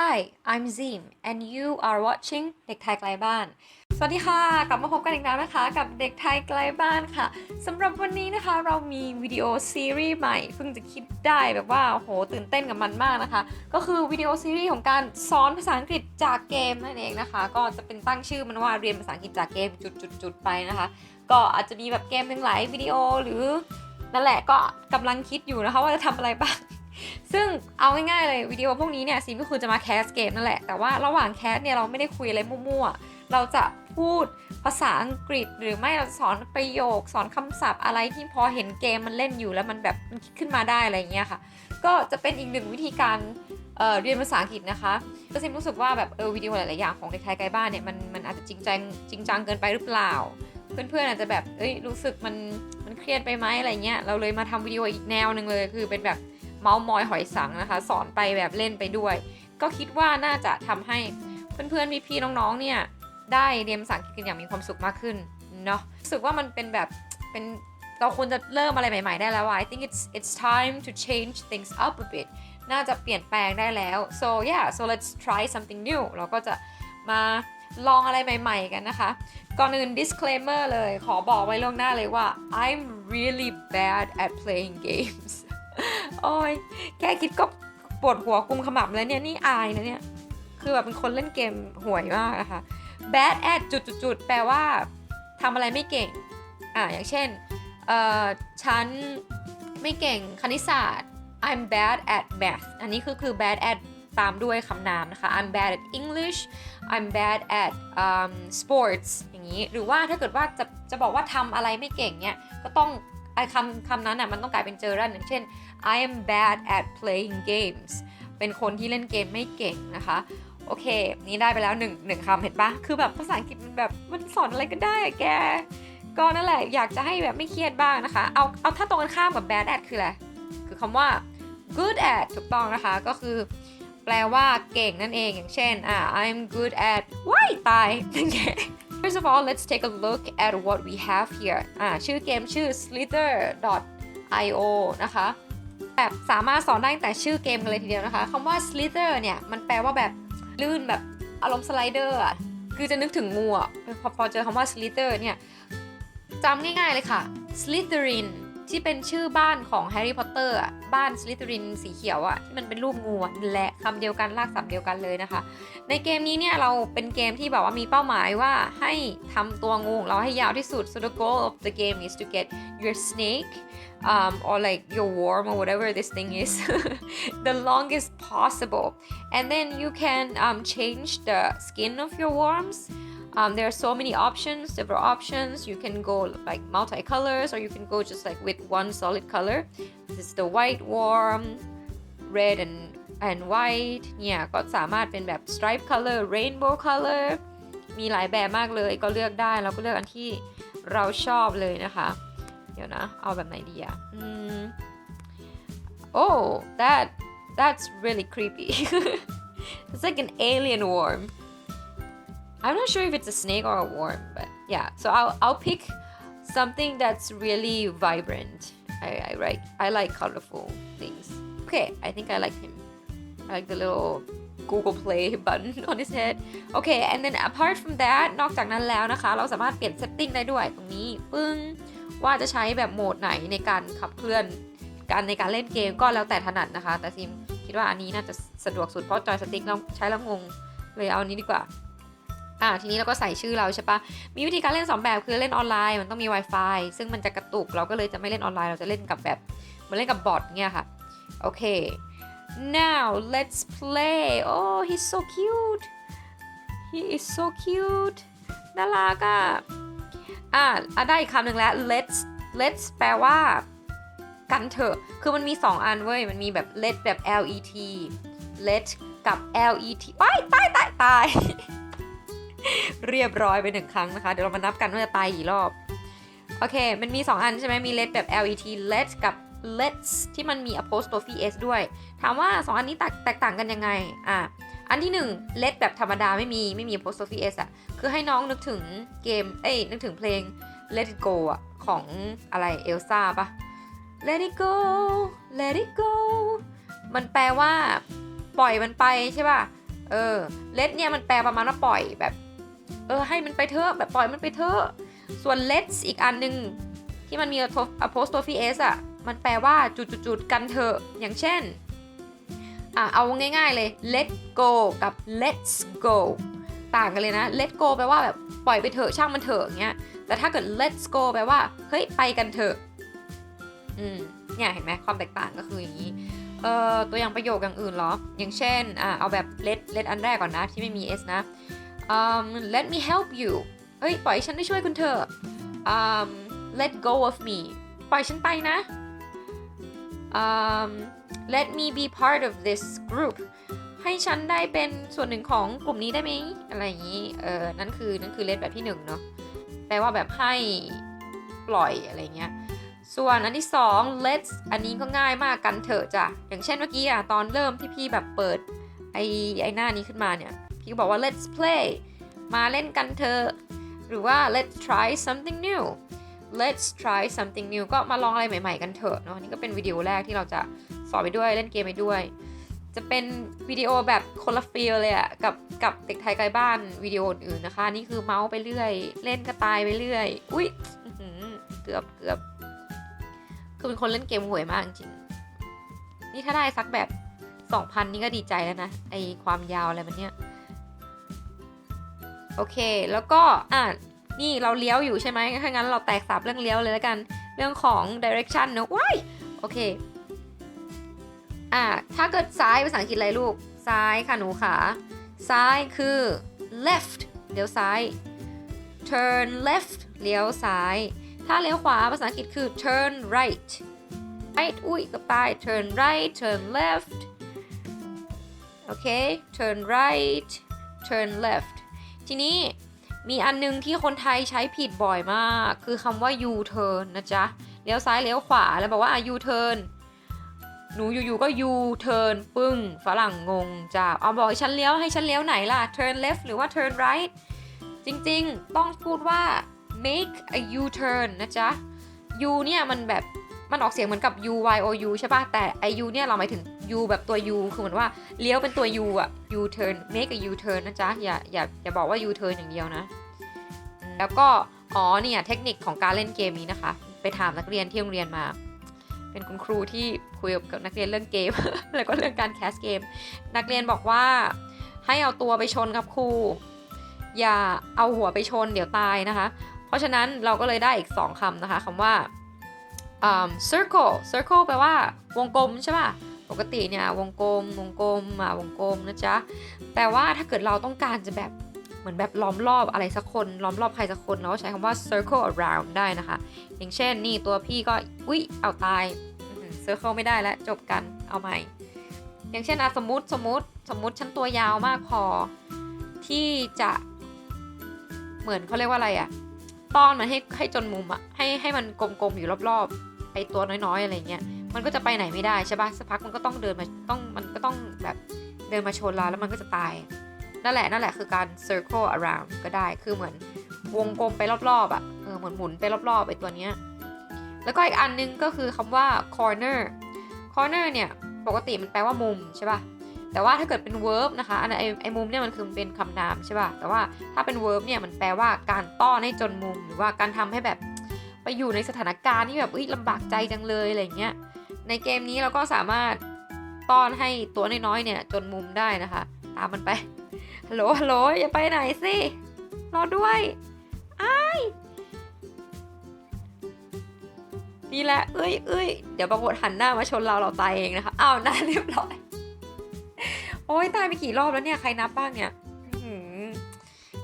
Hi I'm Zim and you are watching เด็กไทยไกลบ้าน สวัสดีค่ะ กลับมาพบกันอีกแล้วนะคะ กับเด็กไทยไกลบ้านค่ะสำหรับวันนี้นะคะเรามีวิดีโอซีรีส์ใหม่เพิ่งจะคิดได้แบบว่าโหตื่นเต้นกับมันมากนะคะ ก็คือวิดีโอซีรีส์ของการสอนภาษาอังกฤษจากเกมนั่นเองนะคะ ก็จะเป็นตั้งชื่อมันว่าเรียนภาษาอังกฤษจากเกมจุดๆๆไปนะคะ ก็อาจจะมีแบบเกมหนึ่งหลายวิดีโอหรือนั่นแหละก็กำลังคิดอยู่นะคะว่าจะทำอะไรบ้าง ซึ่งเอาง่ายๆเลยวิดีโอพวกนี้เนี่ยซีมก็คือจะมาแคสเกมนั่นแหละ แต่ว่าระหว่างแคสเนี่ยเราไม่ได้คุยอะไรมั่วๆ เราจะพูดภาษาอังกฤษหรือไม่เราสอนประโยค สอนคำศัพท์อะไรที่พอเห็นเกมมันเล่นอยู่แล้วมันแบบมันคิดขึ้นมาได้อะไรเงี้ยค่ะ ก็จะเป็นอีกหนึ่งวิธีการเเรียนภาษาอังกฤษนะคะก็ซิมรู้สึกว่าแบบเออวิดีโอหลายๆอย่างของเด็กไทยไกลบ้านเนี่ยมันมันอาจจะจริงจังจริงจังเกินไปหรือเปล่า เพื่อนๆอาจจะแบบเอ้ยรู้สึกมันมันเครียดไปไหมอะไรเงี้ยเราเลยมาทำวิดีโออีกแนวหนึ่งเลยคือเป็นแบบ เมาส์มอยหอยสังนะคะ สอนไปแบบเล่นไปด้วย ก็คิดว่าน่าจะทำให้เพื่อนๆพี่ๆน้องๆเนี่ยได้เรียนภาษาอังกฤษกันอย่างมีความสุขมากขึ้นเนาะรู้สึกว่ามันเป็นแบบเป็นเราควรจะเริ่มอะไรใหม่ๆได้แล้วอะ I think it's it's time to change things up a bit น่าจะเปลี่ยนแปลงได้แล้ว so yeah so let's try something new เราก็จะมาลองอะไรใหม่ๆกันนะคะ ก่อนอื่น disclaimer เลย ขอบอกไว้ล่วงหน้าเลยว่า I'm really bad at playing games โอ้ยแค่คิดก็ปวดหัวกุมขมับแล้วเนี่ยนี่อายนะเนี่ย คือแบบเป็นคนเล่นเกมห่วยมากอะคะ bad at จุดๆๆแปลว่าทำอะไรไม่เก่ง อ่า อย่างเช่น เอ่อ ฉันไม่เก่งคณิตศาสตร์ I'm bad at math อันนี้คือคือ bad at ตามด้วยคำนามนะคะ I'm bad at English I'm bad at um, sports อย่างนี้ หรือว่าถ้าเกิดว่าจะจะบอกว่าทำอะไรไม่เก่งเนี่ย ก็ต้อง ไอคำคำนั้นอะมันต้องกลายเป็นเจอรันอย่างเช่น I am bad at playing games เป็นคนที่เล่นเกมไม่เก่งนะคะ โอเค นี่ได้ไปแล้วหนึ่งหนึ่งคำเห็นปะคือแบบภาษาอังกฤษมันแบบมันสอนอะไรก็ได้แก ก็นั่นแหละอยากจะให้แบบไม่เครียดบ้างนะคะ เอาเอาถ้าตรงกันข้ามกับ bad at คืออะไร คือคำว่า good at ถูกต้องนะคะ ก็คือแปลว่าเก่งนั่นเองอย่างเช่นอ่า I'm good at ว้ายตาย First of all let's take a look at what we have here อ่าชื่อเกมชื่อ slither.io นะคะแบบสามารถสอนได้ตั้งแต่ชื่อเกมกันเลยทีเดียวนะคะคำว่า slither เนี่ยมันแปลว่าแบบลื่นแบบอารมณ์สไลเดอร์อะคือจะนึกถึงงูอะพอพอเจอคำว่า slither เนี่ยจำง่ายๆเลยค่ะ slitherin ที่เป็นชื่อบ้านของแฮร์รี่พอตเตอร์บ้านสลิตรินสีเขียวอะที่มันเป็นรูปงูและคำเดียวกันลากศัพท์เดียวกันเลยนะคะ ในเกมนี้เนี่ยเราเป็นเกมที่แบบว่ามีเป้าหมายว่าให้ทำตัวงูของเราให้ยาวที่สุด so the goal of the game is to get your snake um, or like your worm or whatever this thing is the longest possible and then you can um, change the skin of your worms um, there are so many options several options you can go like multicolors or you can go just like with one solid color this is the white worm red and and white เนี่ยก็สามารถเป็นแบบ stripe color rainbow color มีหลายแบบมากเลยก็เลือกได้เราก็เลือกอันที่เราชอบเลยนะคะ เดี๋ยวนะ เอาแบบไหนดีอะอืม oh that that's really creepy it's like an alien worm I'm not sure if it's a snake or a worm but yeah so I'll I'll pick something that's really vibrant I, I like I like colorful things okay I think I like him I like the little Google Play button on his head okay and then apart from that นอกจากนั้นแล้วนะคะ เราสามารถเปลี่ยน setting ได้ด้วยตรงนี้ปึ้งว่าจะใช้แบบโหมดไหนในการขับเคลื่อนการในการเล่นเกมก็แล้วแต่ถนัดนะคะ แต่ซิมคิดว่าอันนี้น่าจะสะดวกสุดเพราะจอยสติ๊กเราใช้แล้วงงเลยเอาอันนี้ดีกว่า อ่าทีนี้เราก็ใส่ชื่อเราใช่ปะมีวิธีการเล่น 2 แบบคือเล่นออนไลน์มันต้องมี Wi-Fi ซึ่งมันจะกระตุกเราก็เลยจะไม่เล่นออนไลน์เราจะเล่นกับแบบเหมันเล่นกับบอทเนี่ยค่ะโอเค now let's play oh he's so cute he is so cute น่ารักอะอะอะได้อีกคำหนึ่งแล้ว let's let's แปลว่ากันเถอะ คือมันมี 2 อันเว้ย มันมีแบบ let แบบ L E T let กับ L E T ว้ายตายตายตาย เรียบร้อยไปหนึ่งครั้งนะคะ เดี๋ยวเรามานับกันว่าจะตายกี่รอบ โอเค มันมี 2 อันใช่ไหมมี let แบบ L E T let กับ let's ที่มันมี apostrophe s ด้วย ถามว่า 2 อันนี้แตกต่างกันยังไง อะ อันที่ 1 let แบบธรรมดาไม่มีไม่มี apostrophe s อะคือให้น้องนึกถึงเกม เอ้ย นึกถึงเพลง let it go อะ ของอะไรเอลซ่าปะ let it go let it go มันแปลว่าปล่อยมันไปใช่ป่ะ เออ let เนี่ยมันแปลประมาณว่าปล่อยแบบ เออให้มันไปเถอะแบบปล่อยมันไปเถอะส่วน let's อีกอันหนึ่งที่มันมี apostrophe s อะมันแปลว่าจุดๆกันเถอะอย่างเช่นอะเอาง่ายๆเลย let go กับ let's go ต่างกันเลยนะ let go แปลว่าแบบปล่อยไปเถอะช่างมันเถอะอย่างเงี้ยแต่ถ้าเกิด let's go แปลว่าเฮ้ยไปกันเถอะอืมเนี่ยเห็นไหมความแตกต่างก็คืออย่างนี้เอ่อตัวอย่างประโยคอย่างอื่นเหรอ อย่างเช่นอะเอาแบบ let let อันแรกก่อนนะที่ไม่มี s นะ um, let me help you เฮ้ยปล่อยฉันได้ช่วยคุณเถอะ um, let go of me ปล่อยฉันไปนะ um, let me be part of this group ให้ฉันได้เป็นส่วนหนึ่งของกลุ่มนี้ได้ไหมอะไรอย่างนี้ เออ นั่นคือ นั่นคือ let แบบที่หนึ่งเนาะ แปลว่าแบบให้ปล่อยอะไรเงี้ย ส่วนอันที่สอง let's อันนี้ก็ง่ายมากกันเถอะจ้ะ อย่างเช่นเมื่อกี้อะตอนเริ่มที่พี่แบบเปิดไอไอหน้านี้ขึ้นมาเนี่ย พี่ก็บอกว่า let's play มาเล่นกันเถอะหรือว่า let's try something new let's try something new ก็มาลองอะไรใหม่ๆกันเถอะเนาะนี่ก็เป็นวิดีโอแรกที่เราจะสอนไปด้วยเล่นเกมไปด้วย จะเป็นวิดีโอแบบคนละฟีลเลยอะกับกับเด็กไทยไกลบ้านวิดีโออื่นนะคะ นี่คือเมาส์ไปเรื่อย เล่นกระตายไปเรื่อย อุ้ยเกือบเกือบคือเป็นคนเล่นเกมห่วยมากจริงนี่ถ้าได้สักแบบ 2,000 นี่ก็ดีใจแล้วนะไอความยาวอะไรมันเนี้ย โอเค แล้วก็อะนี่เราเลี้ยวอยู่ใช่ไหมถ้างั้นเราแตกสับเรื่องเลี้ยวเลยแล้วกัน เรื่องของ direction เนอะว้ายโอเค อะถ้าเกิดซ้ายภาษาอังกฤษอะไรลูก ซ้ายค่ะหนูขาซ้ายคือ left เลี้ยวซ้าย turn left เลี้ยวซ้าย ถ้าเลี้ยวขวาภาษาอังกฤษคือ turn right right อุ้ยกับตาย turn right turn left โอเค turn right turn left ทีนี้มีอันนึงที่คนไทยใช้ผิดบ่อยมาก คือคำว่า U turn นะจ๊ะเลี้ยวซ้ายเลี้ยวขวาแล้วบอกว่าอะ U turn หนูอยู่ๆก็ U turn ปึ้งฝรั่งงงจ้าเอาบอกให้ฉันเลี้ยวให้ฉันเลี้ยวไหนล่ะ turn left หรือว่า turn right จริงๆ ต้องพูดว่า make a U turn นะจ๊ะ U เนี่ยมันแบบมันออกเสียงเหมือนกับ U Y O U ใช่ป่ะ แต่ไอ U เนี่ยเราหมายถึง U แบบตัว U คือเหมือนว่าเลี้ยวเป็นตัว U อะ U turn make a U turn นะจ๊ะ อย่าอย่าอย่าบอกว่า U turn อย่างเดียวนะ แล้วก็ อ๋อเนี่ยเทคนิคของการเล่นเกมนี้นะคะ ไปถามนักเรียนที่โรงเรียนมา เป็นคุณครูที่คุยกับนักเรียนเรื่องเกม แล้วก็เรื่องการแคสเกม นักเรียนบอกว่าให้เอาตัวไปชนครับครู อย่าเอาหัวไปชนเดี๋ยวตายนะคะ เพราะฉะนั้นเราก็เลยได้อีก 2คำนะคะคำว่า um, circle circle แปลว่าวงกลมใช่ป่ะ ปกติเนี่ยวงกลมวงกลมอะวงกลมนะจ๊ะแต่ว่าถ้าเกิดเราต้องการจะแบบเหมือนแบบล้อมรอบอะไรสักคนล้อมรอบใครสักคนเราก็ใช้คำว่า circle around ได้นะคะ อย่างเช่นนี่ตัวพี่ก็อุ๊ยเอาตาย circle ไม่ได้แล้วจบกันเอาใหม่ อย่างเช่นอะสมมติสมมติสมมติฉันตัวยาวมากพอที่จะเหมือนเขาเรียกว่าอะไรอะต้อนมันให้ให้จนมุมอะให้ให้มันกลมๆอยู่รอบๆไอตัวน้อยๆอะไรเงี้ย มันก็จะไปไหนไม่ได้ใช่ปะสักพักมันก็ต้องเดินมาต้องมันก็ต้องแบบเดินมาชนเราแล้วมันก็จะตาย นั่นแหละนั่นแหละคือการ circle around ก็ได้คือเหมือนวงกลมไปรอบๆอะ่ะเออเหมือนหมุนไปรอบๆไอ้ตัวเนี้ยแล้วก็อีกอันนึงก็คือคำว่า corner corner เนี่ยปกติมันแปลว่ามุมใช่ปะแต่ว่าถ้าเกิดเป็น verb นะคะอันไอไอมุมเนี่ยมันคือเป็นคำนามใช่ปะแต่ว่าถ้าเป็น verb เนี่ยมันแปลว่าการต้อนให้จนมุม หรือว่าการทำให้แบบไปอยู่ในสถานการณ์ที่แบบเอ้ยลำบากใจจังเลยอะไรเงี้ย ในเกมนี้เราก็สามารถต้อนให้ตัวน้อยๆเนี่ยจนมุมได้นะคะ ตามมันไปฮัลโหลฮัลโหลอย่าไปไหนสิรอด้วยไอ้นี่แหละเอ้ยเอ้ยเดี๋ยวปรากฏหันหน้ามาชนเราเราตายเองนะคะอ้าวน่าเรียบร้อย โอ้ยตายไปกี่รอบแล้วเนี่ยใครนับบ้างเนี่ย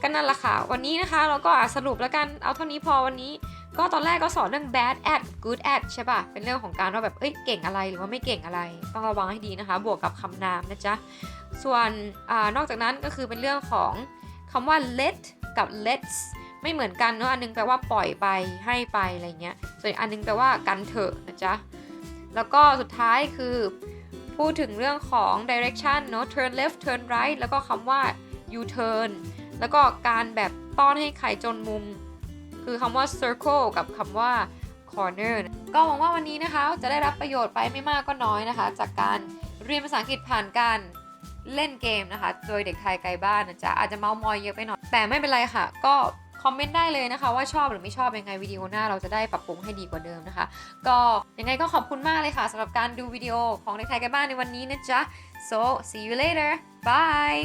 ก็นั่นแหละค่ะ วันนี้นะคะ เราก็สรุปแล้วกันเอาเท่านี้พอวันนี้ ก็ตอนแรกก็สอนเรื่อง bad at good at ใช่ป่ะ เป็นเรื่องของการว่าแบบ เอ้ย เก่งอะไรหรือว่าไม่เก่งอะไร ต้องระวังให้ดีนะคะ บวกกับคำนามนะจ๊ะ ส่วนอนอกจากนั้นก็คือเป็นเรื่องของคำว่า let กับ let's ไม่เหมือนกันเนาะ อันนึงแปลว่าปล่อยไป ให้ไปอะไรเงี้ย ส่วนอันนึงแปลว่ากันเถอะนะจ๊ะ แล้วก็สุดท้ายคือพูดถึงเรื่องของ direction เนาะ turn left turn right แล้วก็คำว่า u turn แล้วก็การแบบต้อนให้ไข่จนมุม คือคำว่า circle กับคำว่า corner ก็หวังว่าวันนี้นะคะ จะได้รับประโยชน์ไปไม่มากก็น้อยนะคะ จากการเรียนภาษาอังกฤษผ่านการเล่นเกมนะคะ โดยเด็กไทยไกลบ้านนะจ๊ะอาจจะเมามอยเยอะไปหน่อย แต่ไม่เป็นไรค่ะ ก็คอมเมนต์ได้เลยนะคะ ว่าชอบหรือไม่ชอบยังไงวิดีโอหน้าเราจะได้ปรับปรุงให้ดีกว่าเดิมนะคะ ก็ยังไงก็ขอบคุณมากเลยค่ะสำหรับการดูวิดีโอของเด็กไทยไกลบ้านในวันนี้นะจ๊ะ so see you later bye